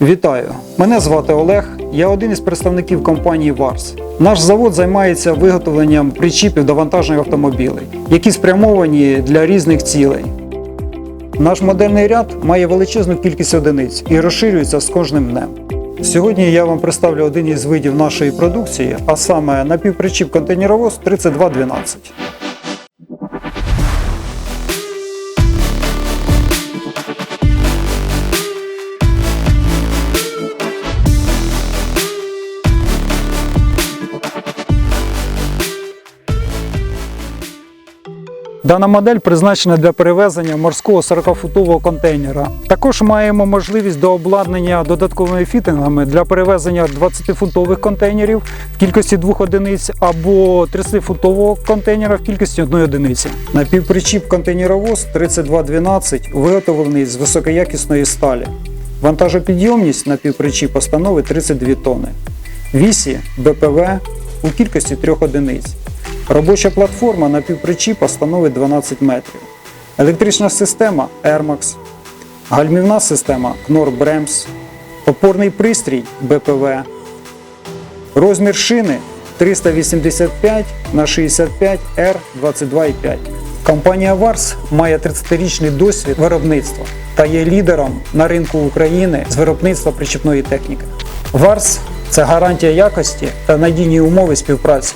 Вітаю! Мене звати Олег. Я один із представників компанії Варс. Наш завод займається виготовленням причіпів до вантажних автомобілей, які спрямовані для різних цілей. Наш модельний ряд має величезну кількість одиниць і розширюється з кожним днем. Сьогодні я вам представлю один із видів нашої продукції, а саме напівпричіп контейнеровоз 3212. Дана модель призначена для перевезення морського 40-футового контейнера. Також маємо можливість до обладнання додатковими фітингами для перевезення 20-футових контейнерів в кількості двох одиниць або 30-футового контейнера в кількості одної одиниці. Напівпричіп контейнеровоз 3212 виготовлений з високоякісної сталі. Вантажопідйомність напівпричіпа становить 32 тонни. Вісі БПВ у кількості трьох одиниць. Робоча платформа напівпричіпа становить 12 метрів. Електрична система Airmax, гальмівна система Knorr Brems, опорний пристрій БПВ, розмір шини 385 на 65 R 22,5. Компанія Варс має 30-річний досвід виробництва та є лідером на ринку України з виробництва причіпної техніки. Варс це гарантія якості та надійні умови співпраці.